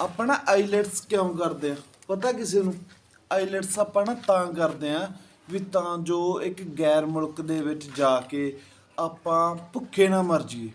ਆਪਾਂ ਨਾ ਆਈਲੈਟਸ ਕਿਉਂ ਕਰਦੇ ਆ? ਪਤਾ ਕਿਸੇ ਨੂੰ? ਆਈਲੈਟਸ ਆਪਾਂ ਨਾ ਤਾਂ ਕਰਦੇ ਆ ਵੀ ਤਾਂ ਜੋ ਇੱਕ ਗੈਰ ਮੁਲਕ ਦੇ ਵਿੱਚ ਜਾ ਕੇ ਆਪਾਂ ਭੁੱਖੇ ਨਾ ਮਰ ਜਾਈਏ।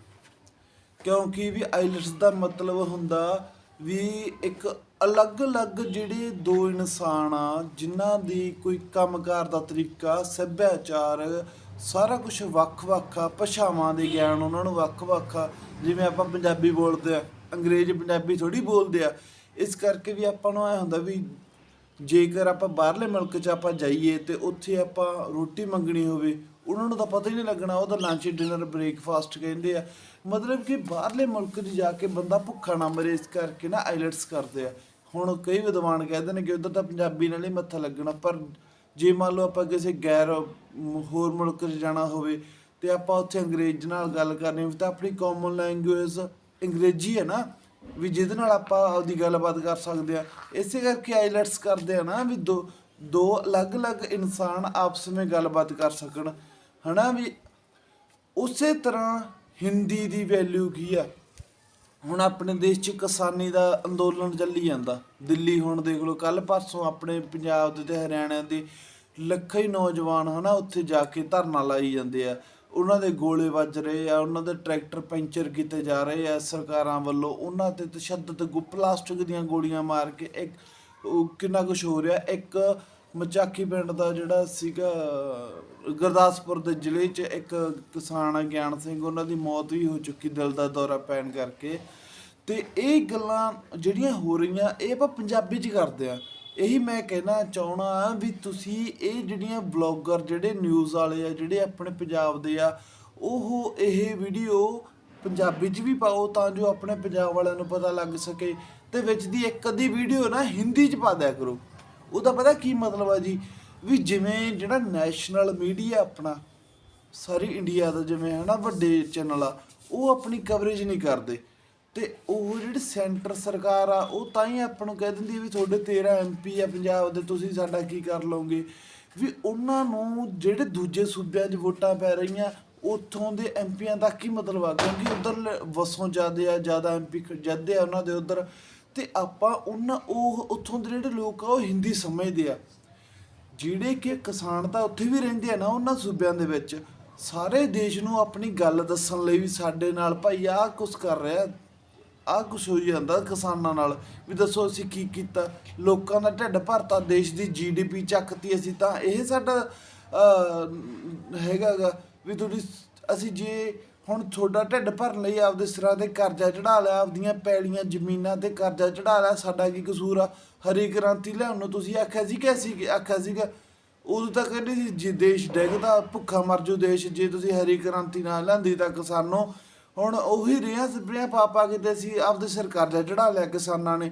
ਕਿਉਂਕਿ ਵੀ ਆਈਲੈਟਸ ਦਾ ਮਤਲਬ ਹੁੰਦਾ ਵੀ ਇੱਕ ਅਲੱਗ-ਅਲੱਗ ਜਿਹੜੇ ਦੋ ਇਨਸਾਨ ਆ, ਜਿਨ੍ਹਾਂ ਦੀ ਕੋਈ ਕੰਮਕਾਰ ਦਾ ਤਰੀਕਾ, ਸੱਭਿਆਚਾਰ, ਸਾਰਾ ਕੁਝ ਵੱਖ-ਵੱਖ ਆ, ਭਾਸ਼ਾਵਾਂ ਦੇ ਗਿਆਨ ਉਹਨਾਂ ਨੂੰ ਵੱਖ-ਵੱਖ ਆ। ਜਿਵੇਂ ਆਪਾਂ ਪੰਜਾਬੀ ਬੋਲਦੇ ਆ। ਅੰਗਰੇਜ਼ ਪੰਜਾਬੀ ਥੋੜੀ ਬੋਲਦੇ ਆ, ਇਸ ਕਰਕੇ ਵੀ ਆਪਾਂ ਨੂੰ ਐ ਹੁੰਦਾ ਵੀ ਜੇਕਰ ਆਪਾਂ ਬਾਹਰਲੇ ਮੁਲਕ 'ਚ ਆਪਾਂ ਜਾਈਏ ਤੇ ਉੱਥੇ ਆਪਾਂ ਰੋਟੀ ਮੰਗਣੀ ਹੋਵੇ, ਉਹਨਾਂ ਨੂੰ ਤਾਂ ਪਤਾ ਹੀ ਨਹੀਂ ਲੱਗਣਾ ਉਹਦਾ ਲੰਚ ਡਿਨਰ ਬ੍ਰੇਕਫਾਸਟ ਕਹਿੰਦੇ ਆ। ਮਤਲਬ ਕਿ ਬਾਹਰਲੇ ਮੁਲਕ 'ਚ ਜਾ ਕੇ ਬੰਦਾ ਭੁੱਖਾ ਨਾ ਮਰੇ, ਇਸ ਕਰਕੇ ਨਾ ਆਈਲੈਟਸ ਕਰਦੇ ਆ। ਹੁਣ ਕਈ ਵਿਦਵਾਨ ਕਹਿੰਦੇ ਨੇ ਕਿ ਉਧਰ ਤਾਂ ਪੰਜਾਬੀ ਨਾਲ ਹੀ ਮੱਥਾ ਲੱਗਣਾ, ਪਰ ਜੇ ਮੰਨ ਲਓ ਆਪਾਂ ਕਿਸੇ ਗੈਰ ਹੋਰ ਮੁਲਕ 'ਚ ਜਾਣਾ ਹੋਵੇ ਤੇ ਆਪਾਂ ਉੱਥੇ ਅੰਗਰੇਜ਼ ਨਾਲ ਗੱਲ ਕਰਨੀ ਹੋਵੇ, ਤਾਂ ਆਪਣੀ ਕਾਮਨ ਲੈਂਗੁਏਜ ਅੰਗਰੇਜ਼ੀ ਹੈ ਨਾ, ਵੀ ਜਿਹਦੇ ਨਾਲ ਆਪਾਂ ਆਪਦੀ ਗੱਲਬਾਤ ਕਰ ਸਕਦੇ ਆ ਇਸੇ ਕਰਕੇ ਆਈਲੈਟਸ ਕਰਦੇ ਆ ਨਾ, ਵੀ ਦੋ ਦੋ ਅਲੱਗ-ਅਲੱਗ ਇਨਸਾਨ ਆਪਸ ਵਿੱਚ ਗੱਲਬਾਤ ਕਰ ਸਕਣ। ਹਨਾ ਵੀ ਉਸੇ ਤਰ੍ਹਾਂ ਹਿੰਦੀ ਦੀ ਵੈਲਿਊ ਕੀ ਆ? ਹੁਣ ਆਪਣੇ ਦੇਸ਼ 'ਚ ਕਿਸਾਨੀ ਦਾ ਅੰਦੋਲਨ ਚੱਲੀ ਜਾਂਦਾ। ਦਿੱਲੀ ਹੁਣ ਦੇਖ ਲਓ ਕੱਲ ਪਰਸੋਂ ਆਪਣੇ ਪੰਜਾਬ ਦੇ ਤੇ ਹਰਿਆਣਾ ਦੇ ਲੱਖਾਂ ਹੀ ਨੌਜਵਾਨ ਹਨਾ, ਉੱਥੇ ਜਾ ਕੇ ਧਰਨਾ ਲਾਈ ਜਾਂਦੇ ਆ। ਉਹਨਾਂ ਦੇ ਗੋਲੇ ਵੱਜ ਰਹੇ ਆ, ਉਹਨਾਂ ਦੇ ਟਰੈਕਟਰ ਪੈਂਚਰ ਕੀਤੇ ਜਾ ਰਹੇ ਆ ਸਰਕਾਰਾਂ ਵੱਲੋਂ, ਉਹਨਾਂ ਤੇ ਤਸ਼ੱਦਦ ਗੁ, ਪਲਾਸਟਿਕ ਦੀਆਂ ਗੋਲੀਆਂ ਮਾਰ ਕੇ ਇੱਕ, ਉਹ ਕਿੰਨਾ ਕੁਝ ਹੋ ਰਿਹਾ? ਇੱਕ ਮਚਾਕੀ ਪਿੰਡ ਦਾ ਜਿਹੜਾ ਸੀਗਾ, ਗੁਰਦਾਸਪੁਰ ਦੇ ਜ਼ਿਲ੍ਹੇ 'ਚ ਇੱਕ ਕਿਸਾਨ ਆ, ਗਿਆਨ ਸਿੰਘ, ਉਹਨਾਂ ਦੀ ਮੌਤ ਵੀ ਹੋ ਚੁੱਕੀ ਦਿਲ ਦਾ ਦੌਰਾ ਪੈਣ ਕਰਕੇ। ਤੇ ਇਹ ਗੱਲਾਂ ਜਿਹੜੀਆਂ ਹੋ ਰਹੀਆਂ, ਇਹ ਆਪਾਂ ਪੰਜਾਬੀ 'ਚ ਕਰਦੇ ਆ। ਇਹੀ ਮੈਂ ਕਹਿਣਾ ਚਾਹਣਾ ਵੀ ਤੁਸੀਂ ਇਹ ਜਿਹੜੀਆਂ ਬਲੌਗਰ ਜਿਹੜੇ ਨਿਊਜ਼ ਵਾਲੇ ਆ, ਜਿਹੜੇ ਆਪਣੇ ਪੰਜਾਬ ਦੇ ਆ, ਉਹ ਇਹ ਵੀਡੀਓ ਪੰਜਾਬੀ 'ਚ ਵੀ ਪਾਓ ਤਾਂ ਜੋ ਆਪਣੇ ਪੰਜਾਬ ਵਾਲਿਆਂ ਨੂੰ ਪਤਾ ਲੱਗ ਸਕੇ ਤੇ ਵਿੱਚ ਦੀ ਇੱਕ ਅੱਧੀ ਵੀਡੀਓ ਨਾ ਹਿੰਦੀ 'ਚ ਪਾ ਦਿਆ ਕਰੋ। ਉਹਦਾ ਪਤਾ ਕੀ ਮਤਲਬ ਆ ਜੀ? ਵੀ ਜਿਵੇਂ ਜਿਹੜਾ ਨੈਸ਼ਨਲ ਮੀਡੀਆ ਆਪਣਾ, ਸਾਰੀ ਇੰਡੀਆ ਦਾ ਜਿਵੇਂ ਹੈ ਨਾ ਵੱਡੇ ਚੈਨਲ ਆ, ਉਹ ਆਪਣੀ ਕਵਰੇਜ ਨਹੀਂ ਕਰਦੇ। ਤੇ ਉਹ ਜਿਹੜੀ ਸੈਂਟਰ ਸਰਕਾਰ ਆ, ਉਹ ਤਾਂ ਹੀ ਆਪਾਂ ਨੂੰ ਕਹਿ ਦਿੰਦੀ ਆ ਵੀ ਤੁਹਾਡੇ 13 ਐਮਪੀ ਆ ਪੰਜਾਬ ਦੇ, ਤੁਸੀਂ ਸਾਡਾ ਕੀ ਕਰ ਲਓਗੇ? ਵੀ ਉਹਨਾਂ ਨੂੰ ਜਿਹੜੇ ਦੂਜੇ ਸੂਬਿਆਂ 'ਚ ਵੋਟਾਂ ਪੈ ਰਹੀਆਂ, ਉੱਥੋਂ ਦੇ ਐਮਪੀਆਂ ਦਾ ਕੀ ਮਤਲਬ ਆ, ਕਿਉਂਕਿ ਉਧਰ ਵਸੋਂ ਜ਼ਿਆਦੇ ਆ, ਜ਼ਿਆਦਾ ਐਮਪੀ ਜੱਦੇ ਆ ਉਹਨਾਂ ਦੇ ਉਧਰ। ਤੇ ਆਪਾਂ ਉਹਨਾਂ, ਉਹ ਉੱਥੋਂ ਦੇ ਜਿਹੜੇ ਲੋਕ ਆ, ਉਹ ਹਿੰਦੀ ਸਮਝਦੇ ਆ। ਜਿਹੜੇ ਕਿ ਕਿਸਾਨ ਤਾਂ ਉੱਥੇ ਵੀ ਰਹਿੰਦੇ ਆ ਨਾ ਉਹਨਾਂ ਸੂਬਿਆਂ ਦੇ ਵਿੱਚ। ਸਾਰੇ ਦੇਸ਼ ਨੂੰ ਆਪਣੀ ਗੱਲ ਦੱਸਣ ਲਈ ਵੀ ਸਾਡੇ ਨਾਲ, ਭਾਈ ਆਹ ਕੁਛ ਕਰ ਰਿਹਾ ਆਹ ਕੁਛ ਹੋਈ ਜਾਂਦਾ ਕਿਸਾਨਾਂ ਨਾਲ। ਵੀ ਦੱਸੋ ਅਸੀਂ ਕੀ ਕੀਤਾ? ਲੋਕਾਂ ਦਾ ਢਿੱਡ ਭਰਤਾ ਦੇਸ਼ ਦੀ ਜੀਡੀਪੀ ਚੱਕਤੀ ਅਸੀਂ ਤਾਂ। ਇਹ ਸਾਡਾ ਅਹ, ਹੈਗਾਗਾ ਵੀ ਤੁਹਾਡੀ ਅਸੀਂ ਜੇ ਹੁਣ ਤੁਹਾਡਾ ਢਿੱਡ ਭਰਨ ਲਈ ਆਪਦੇ ਸਿਰਾਂ ਤੇ ਕਰਜ਼ਾ ਚੜਾ ਲਿਆ ਆਪਦੀਆਂ ਪੈਲੀਆਂ ਜ਼ਮੀਨਾਂ ਤੇ ਕਰਜ਼ਾ ਚੜਾ ਲਿਆ ਸਾਡਾ ਕੀ ਕਸੂਰ ਆ? ਹਰੀ ਕ੍ਰਾਂਤੀ ਲਿਆਉਣ ਨੂੰ ਤੁਸੀਂ ਆਖਿਆ ਸੀ ਕਿ ਅਸੀਂ ਆਖਿਆ ਸੀਗਾ ਉਦੋਂ ਤਾਂ ਕਹਿੰਦੇ ਸੀ ਜੇ ਦੇਸ਼ ਡਿੱਗਦਾ ਭੁੱਖਾ ਮਰ ਜੂ ਦੇਸ਼ ਜੇ ਤੁਸੀਂ ਹਰੀ ਕ੍ਰਾਂਤੀ ਨਾ ਲਿਆਂਦੀ ਤਾਂ ਕਿਸਾਨੋਂ ਹੁਣ ਉਹੀ ਰਿਆਂ ਸਪਰੇਆਂ ਪਾ ਪਾ ਕੇ ਤੇ ਅਸੀਂ ਆਪਦੇ ਸਿਰ ਕਰਜ਼ਾ ਚੜਾ ਲਿਆ ਕਿਸਾਨਾਂ ਨੇ।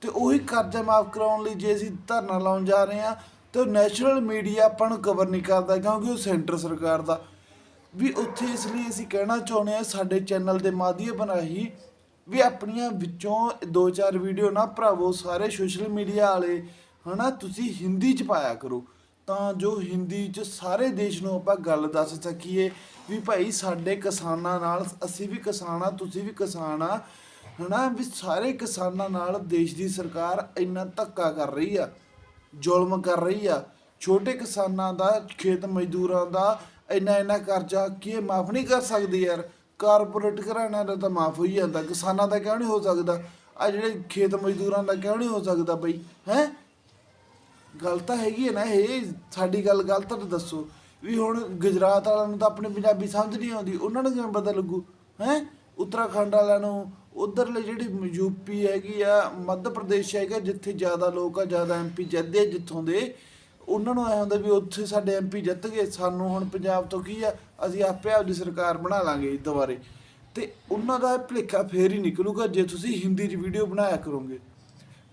ਤੇ ਉਹੀ ਕਰਜ਼ਾ ਮਾਫ ਕਰਾਉਣ ਲਈ ਜੇ ਅਸੀਂ ਧਰਨਾ ਲਾਉਣ ਜਾ ਰਹੇ ਹਾਂ, ਤੇ ਨੈਸ਼ਨਲ ਮੀਡੀਆ ਆਪਾਂ ਨੂੰ ਕਵਰ ਨਹੀਂ ਕਰਦਾ ਕਿਉਂਕਿ ਉਹ ਸੈਂਟਰ ਸਰਕਾਰ ਦਾ। ਵੀ ਉੱਥੇ ਇਸ ਲਈ ਅਸੀਂ ਕਹਿਣਾ ਚਾਹੁੰਦੇ ਆ ਸਾਡੇ ਚੈਨਲ ਦੇ ਮਾਧਿਅਮ ਰਾਹੀਂ ਵੀ ਆਪਣੀਆਂ ਵਿੱਚੋਂ ਦੋ ਚਾਰ ਵੀਡੀਓ ਨਾ ਭਰਾਵੋ, ਸਾਰੇ ਸੋਸ਼ਲ ਮੀਡੀਆ ਵਾਲੇ, ਹਨਾ, ਤੁਸੀਂ ਹਿੰਦੀ ਚ ਪਾਇਆ ਕਰੋ। ਤਾਂ ਜੋ ਹਿੰਦੀ ਚ ਸਾਰੇ ਦੇਸ਼ ਨੂੰ ਆਪਾਂ ਗੱਲ ਦੱਸ ਸਕੀਏ ਵੀ ਭਾਈ ਸਾਡੇ ਕਿਸਾਨਾਂ ਨਾਲ, ਅਸੀਂ ਵੀ ਕਿਸਾਨ ਆ, ਤੁਸੀਂ ਵੀ ਕਿਸਾਨ ਆ, ਹਨਾ, ਵੀ ਸਾਰੇ ਕਿਸਾਨਾਂ ਨਾਲ ਦੇਸ਼ ਦੀ ਸਰਕਾਰ ਇੰਨਾ ਧੱਕਾ ਕਰ ਰਹੀ ਆ, ਜ਼ੁਲਮ ਕਰ ਰਹੀ ਆ, ਛੋਟੇ ਕਿਸਾਨਾਂ ਦਾ, ਖੇਤ ਮਜ਼ਦੂਰਾਂ ਦਾ ਇੰਨਾ ਇੰਨਾ ਕਰਜ਼ਾ ਕੀ ਮਾਫ ਨਹੀਂ ਕਰ ਸਕਦੀ ਯਾਰ? ਕਾਰਪੋਰੇਟ ਘਰਾਣਿਆਂ ਦਾ ਤਾਂ ਮਾਫ ਹੋਈ ਜਾਂਦਾ, ਕਿਸਾਨਾਂ ਦਾ ਕਿਉਂ ਨਹੀਂ ਹੋ ਸਕਦਾ? ਆ ਜਿਹੜੇ ਖੇਤ ਮਜ਼ਦੂਰਾਂ ਦਾ ਕਿਉਂ ਨਹੀਂ ਹੋ ਸਕਦਾ ਬਈ, ਹੈ? ਗੱਲ ਤਾਂ ਹੈਗੀ ਹੈ ਨਾ, ਇਹ ਸਾਡੀ ਗੱਲ ਗਲਤ ਤਾਂ ਦੱਸੋ। ਵੀ ਹੁਣ ਗੁਜਰਾਤ ਵਾਲਿਆਂ ਨੂੰ ਤਾਂ ਆਪਣੀ ਪੰਜਾਬੀ ਸਮਝ ਨਹੀਂ ਆਉਂਦੀ, ਉਹਨਾਂ ਨੂੰ ਕਿਵੇਂ ਪਤਾ ਲੱਗੂ? ਹੈ? ਉੱਤਰਾਖੰਡ ਵਾਲਿਆਂ ਨੂੰ, ਉਧਰਲੇ ਜਿਹੜੀ ਯੂਪੀ ਹੈਗੀ ਆ, ਮੱਧ ਪ੍ਰਦੇਸ਼ ਹੈਗਾ, ਜਿੱਥੇ ਜ਼ਿਆਦਾ ਲੋਕ ਆ, ਜ਼ਿਆਦਾ ਐਮਪੀ ਜਿੱਤਦੇ ਆ, ਜਿੱਥੋਂ ਦੇ, ਉਹਨਾਂ ਨੂੰ ਐ ਹੁੰਦਾ ਵੀ ਉੱਥੇ ਸਾਡੇ ਐਮਪੀ ਜਿੱਤ ਗਏ, ਸਾਨੂੰ ਹੁਣ ਪੰਜਾਬ ਤੋਂ ਕੀ ਆ, ਅਸੀਂ ਆਪੇ ਆਪਦੀ ਸਰਕਾਰ ਬਣਾ ਲਾਂਗੇ ਦੁਬਾਰੇ ਤੇ ਉਹਨਾਂ ਦਾ ਭੁਲੇਖਾ ਫੇਰ ਹੀ ਨਿਕਲੂਗਾ, ਜੇ ਤੁਸੀਂ ਹਿੰਦੀ 'ਚ ਵੀਡੀਓ ਬਣਾਇਆ ਕਰੋਗੇ।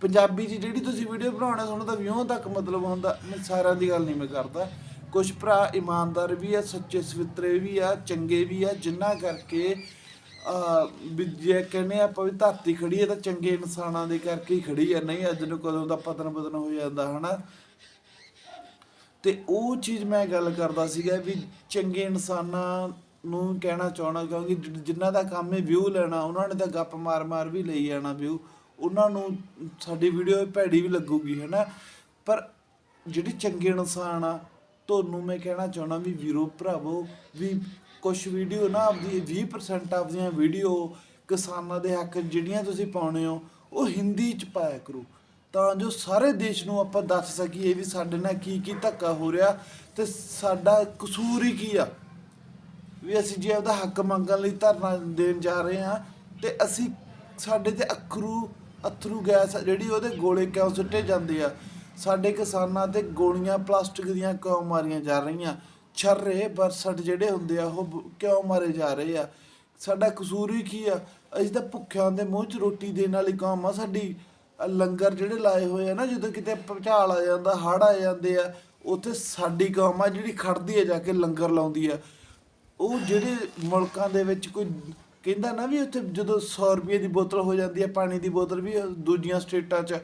ਪੰਜਾਬੀ 'ਚ ਜਿਹੜੀ ਤੁਸੀਂ ਵੀਡੀਓ ਬਣਾਉਣਾ ਤੁਹਾਨੂੰ ਤਾਂ ਵਿਊ ਤੱਕ ਮਤਲਬ ਹੁੰਦਾ, ਮੈਂ ਸਾਰਿਆਂ ਦੀ ਗੱਲ ਨਹੀਂ ਮੈਂ ਕਰਦਾ। ਕੁਝ ਭਰਾ ਇਮਾਨਦਾਰ ਵੀ ਆ, ਸੱਚੇ ਸਵਿੱਤਰੇ ਵੀ ਆ, ਚੰਗੇ ਵੀ ਆ, ਜਿੰਨਾ ਕਰਕੇ ਆ ਵੀ ਜੇ ਕਹਿੰਦੇ ਆਪਾਂ ਵੀ ਧਰਤੀ ਖੜੀ ਹੈ ਤਾਂ ਚੰਗੇ ਇਨਸਾਨਾਂ ਦੇ ਕਰਕੇ ਹੀ ਖੜੀ ਹੈ ਨਹੀਂ ਅੱਜ ਨੂੰ ਕਦੋਂ ਦਾ ਪਤਨ ਪਤਨ ਹੋ ਜਾਂਦਾ, ਹਨਾ? ਤੇ ਉਹ ਚੀਜ਼ ਮੈਂ ਗੱਲ ਕਰਦਾ ਸੀਗਾ ਵੀ ਚੰਗੇ ਇਨਸਾਨਾਂ ਨੂੰ ਕਹਿਣਾ ਚਾਹਣਾ ਕਿਉਂਕਿ ਜਿ- ਜਿਨ੍ਹਾਂ ਦਾ ਕੰਮ ਹੈ ਵਿਊ ਲੈਣਾ, ਉਹਨਾਂ ਨੇ ਤਾਂ ਗੱਪ ਮਾਰ-ਮਾਰ ਵੀ ਲਈ ਜਾਣਾ ਵਿਊ ਉਹਨਾਂ ਨੂੰ ਸਾਡੀ ਵੀਡੀਓ ਭੈੜੀ ਵੀ ਲੱਗੂਗੀ, ਹੈਨਾ? ਪਰ ਜਿਹੜੇ ਚੰਗੇ ਇਨਸਾਨ ਆ, ਤੁਹਾਨੂੰ ਮੈਂ ਕਹਿਣਾ ਚਾਹਣਾ ਵੀ ਵੀਰੋ, ਭਰਾਵੋ, ਵੀ ਕੁਝ ਵੀਡੀਓ ਨਾ ਆਪਦੀ 20% ਆਪਦੀਆਂ ਵੀਡੀਓ ਕਿਸਾਨਾਂ ਦੇ ਹੱਕ ਜਿਹੜੀਆਂ ਤੁਸੀਂ ਪਾਉਣੇ ਹੋ, ਉਹ ਹਿੰਦੀ ਚ ਪਾਇਆ ਕਰੋ। ਤਾਂ ਜੋ ਸਾਰੇ ਦੇਸ਼ ਨੂੰ ਆਪਾਂ ਦੱਸ ਸਕੀਏ ਵੀ ਸਾਡੇ ਨਾਲ ਕੀ ਕੀ ਧੱਕਾ ਹੋ ਰਿਹਾ ਤੇ ਸਾਡਾ ਕਸੂਰ ਹੀ ਕੀ ਆ? ਵੀ ਅਸੀਂ ਜੇ ਆਪਦਾ ਹੱਕ ਮੰਗਣ ਲਈ ਧਰਨਾ ਦੇਣ ਜਾ ਰਹੇ ਹਾਂ ਤੇ ਅਸੀਂ ਸਾਡੇ ਤੇ ਅਖਰੂ ਅਥਰੂ ਗੈਸ ਆ, ਜਿਹੜੀ ਉਹਦੇ ਗੋਲੇ ਕਿਉਂ ਸੁੱਟੇ ਜਾਂਦੇ ਆ? ਸਾਡੇ ਕਿਸਾਨਾਂ ਤੇ ਗੋਲੀਆਂ, ਪਲਾਸਟਿਕ ਦੀਆਂ ਕਿਉਂ ਮਾਰੀਆਂ ਜਾ ਰਹੀਆਂ? ਛਰਰੇ, ਬਰਸਟ ਜਿਹੜੇ ਹੁੰਦੇ ਆ, ਉਹ ਕਿਉਂ ਮਾਰੇ ਜਾ ਰਹੇ ਆ? ਸਾਡਾ ਕਸੂਰ ਹੀ ਕੀ ਆ? ਅਸੀਂ ਤਾਂ ਭੁੱਖਿਆਂ ਦੇ ਮੂੰਹ 'ਚ ਰੋਟੀ ਦੇਣ ਵਾਲੀ ਕੌਮ ਆ, ਸਾਡੀ ਲੰਗਰ ਜਿਹੜੇ ਲਾਏ ਹੋਏ ਆ ਨਾ, ਜਦੋਂ ਕਿਤੇ ਭੁਚਾਲ ਆ ਜਾਂਦਾ, ਹੜ੍ਹ ਆ ਜਾਂਦੇ ਆ, ਉੱਥੇ ਸਾਡੀ ਕੌਮ ਆ ਜਿਹੜੀ ਖੜਦੀ ਆ, ਜਾ ਕੇ ਲੰਗਰ ਲਾਉਂਦੀ ਆ। ਉਹ ਜਿਹੜੇ ਮੁਲਕਾਂ ਦੇ ਵਿੱਚ ਕੋਈ ਕਹਿੰਦਾ ਨਾ ਵੀ ਉੱਥੇ ਜਦੋਂ 100 ਰੁਪਏ ਦੀ ਬੋਤਲ ਹੋ ਜਾਂਦੀ ਹੈ, ਪਾਣੀ ਦੀ ਬੋਤਲ ਵੀ, ਦੂਜੀਆਂ ਸਟੇਟਾਂ 'ਚ,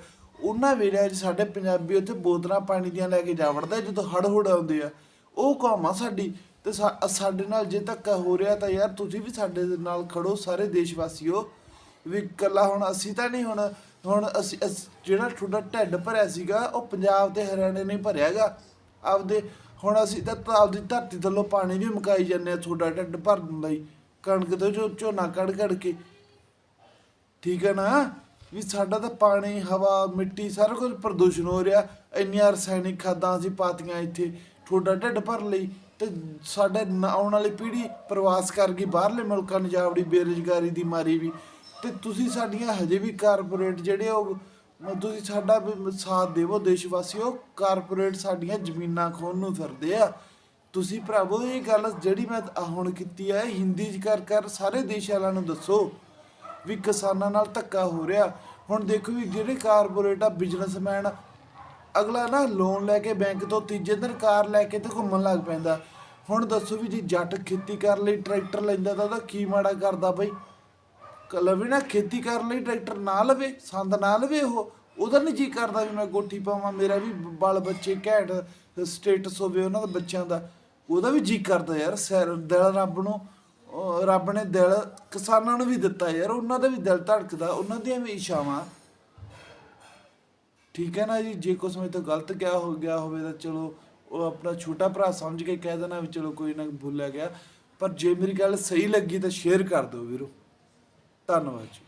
ਉਹਨਾਂ ਵੇਲੇ 'ਚ ਸਾਡੇ ਪੰਜਾਬੀ ਉੱਥੇ ਬੋਤਲਾਂ ਪਾਣੀ ਦੀਆਂ ਲੈ ਕੇ ਜਾ ਵੜਦਾ, ਜਦੋਂ ਹੜ ਹੁੜ ਆਉਂਦੇ ਆ। ਉਹ ਕੌਮ ਆ ਸਾਡੀ, ਤੇ ਸਾਡੇ ਨਾਲ ਜੇ ਧੱਕਾ ਹੋ ਰਿਹਾ ਤਾਂ ਯਾਰ ਤੁਸੀਂ ਵੀ ਸਾਡੇ ਨਾਲ ਖੜੋ ਸਾਰੇ ਦੇਸ਼ ਵਾਸੀਓ ਵੀ ਇਕੱਲਾ ਹੁਣ ਅਸੀਂ ਤਾਂ ਨਹੀਂ, ਹੁਣ ਹੁਣ ਅਸੀਂ, ਅਸ- ਜਿਹੜਾ ਤੁਹਾਡਾ ਢਿੱਡ ਭਰਿਆ ਸੀਗਾ, ਉਹ ਪੰਜਾਬ ਤੇ ਹਰਿਆਣੇ ਨਹੀਂ ਭਰਿਆਗਾ। ਆਪਦੇ, ਹੁਣ ਅਸੀਂ ਤਾਂ ਤਾਂ ਆਪਦੀ ਧਰਤੀ ਥੱਲੋਂ ਪਾਣੀ ਵੀ ਮੁਕਾਈ ਜਾਂਦੇ ਆ, ਤੁਹਾਡਾ ਢਿੱਡ ਭਰਨ ਲਈ ਕਣਕ ਤੋਂ ਝੋ- ਝੋਨਾ ਕੱਢ ਕੱਢ ਕੇ। ਠੀਕ ਹੈ ਨਾ? ਵੀ ਸਾਡਾ ਤਾਂ ਪਾਣੀ, ਹਵਾ, ਮਿੱਟੀ, ਸਾਰਾ ਕੁਝ ਪ੍ਰਦੂਸ਼ਣ ਹੋ ਰਿਹਾ। ਇੰਨੀਆਂ ਰਸਾਇਣਿਕ ਖਾਦਾਂ ਅਸੀਂ ਪਾਤੀਆਂ ਇੱਥੇ। ਤੁਹਾਡਾ ਢਿੱਡ ਭਰ ਲਈ ਤੇ ਸਾਡੇ ਆਉਣ ਵਾਲੀ ਪੀੜ੍ਹੀ ਪ੍ਰਵਾਸ ਕਰ ਗਈ ਬਾਹਰਲੇ ਮੁਲਕਾਂ ਨੂੰ ਜਾਵੜੀ, ਬੇਰੁਜ਼ਗਾਰੀ ਦੀ ਮਾਰੀ ਵੀ। ਤੇ ਤੁਸੀਂ ਸਾਡੀਆਂ ਹਜੇ ਵੀ ਕਾਰਪੋਰੇਟ ਜਿਹੜੇ ਉਹ ਤੁਸੀਂ ਸਾਡਾ ਵੀ ਸਾਥ ਦੇਵੋ ਦੇਸ਼ ਵਾਸੀਓ ਕਾਰਪੋਰੇਟ ਸਾਡੀਆਂ ਜ਼ਮੀਨਾਂ ਖੋਣ ਨੂੰ ਫਿਰਦੇ ਆ। ਤੁਸੀਂ ਭਰਾਵੋ, ਇਹ ਗੱਲ ਜਿਹੜੀ ਮੈਂ ਹੁਣ ਕੀਤੀ ਹੈ ਹਿੰਦੀ ਚ ਕਰ ਕਰ ਸਾਰੇ ਦੇਸ਼ ਵਾਲਿਆਂ ਨੂੰ ਦੱਸੋ ਵੀ ਕਿਸਾਨਾਂ ਨਾਲ ਧੱਕਾ ਹੋ ਰਿਹਾ। ਹੁਣ ਦੇਖੋ ਵੀ ਜਿਹੜੇ ਕਾਰਪੋਰੇਟ ਆ ਬਿਜ਼ਨਸਮੈਨ ਅਗਲਾ ਨਾ ਲੋਨ ਲੈ ਕੇ ਬੈਂਕ ਤੋਂ ਤੀਜੇ ਦਿਨ ਕਾਰ ਲੈ ਕੇ ਤੇ ਘੁੰਮਣ ਲੱਗ ਪੈਂਦਾ। ਹੁਣ ਦੱਸੋ ਵੀ ਜੇ ਜੱਟ ਖੇਤੀ ਕਰਨ ਲਈ ਟਰੈਕਟਰ ਲੈਂਦਾ ਤਾਂ ਉਹਦਾ ਕੀ ਮਾੜਾ ਕਰਦਾ ਬਈ? ਕ- ਲਵੇ ਨਾ ਖੇਤੀ ਕਰਨ ਲਈ ਟਰੈਕਟਰ ਨਾ ਲਵੇ, ਸੰਦ ਨਾ ਲਵੇ ਉਹ, ਉਹਦਾ ਨਹੀਂ ਜੀ ਕਰਦਾ ਵੀ ਮੈਂ ਕੋਠੀ ਪਾਵਾਂ, ਮੇਰਾ ਵੀ ਬਾਲ ਬੱਚੇ ਘੈਂਟ, ਸਟੇਟਸ ਹੋਵੇ ਉਹਨਾਂ ਦੇ, ਬੱਚਿਆਂ ਦਾ। ਉਹਦਾ ਵੀ ਜੀ ਕਰਦਾ ਯਾਰ ਸੈਰ ਦਿਲ ਰੱਬ ਨੂੰ ਰੱਬ ਨੇ ਦਿਲ ਕਿਸਾਨਾਂ ਨੂੰ ਵੀ ਦਿੱਤਾ ਯਾਰ, ਉਹਨਾਂ ਦਾ ਵੀ ਦਿਲ ਧੜਕਦਾ, ਉਹਨਾਂ ਦੀਆਂ ਵੀ ਇਛਾਵਾਂ। ਠੀਕ ਹੈ ਨਾ ਜੀ, ਜੇ ਕੁਛ ਮੇਰੇ ਤੋਂ ਗਲਤ ਕਿਹਾ ਹੋ ਗਿਆ ਹੋਵੇ ਤਾਂ ਚਲੋ, ਉਹ ਆਪਣਾ ਛੋਟਾ ਭਰਾ ਸਮਝ ਕੇ ਕਹਿ ਦੇਣਾ ਵੀ ਚਲੋ ਕੋਈ ਨਾ ਭੁੱਲਿਆ ਗਿਆ। ਪਰ ਜੇ ਮੇਰੀ ਗੱਲ ਸਹੀ ਲੱਗੀ ਤਾਂ ਸ਼ੇਅਰ ਕਰ ਦਿਓ ਵੀਰੋ। ਧੰਨਵਾਦ ਜੀ।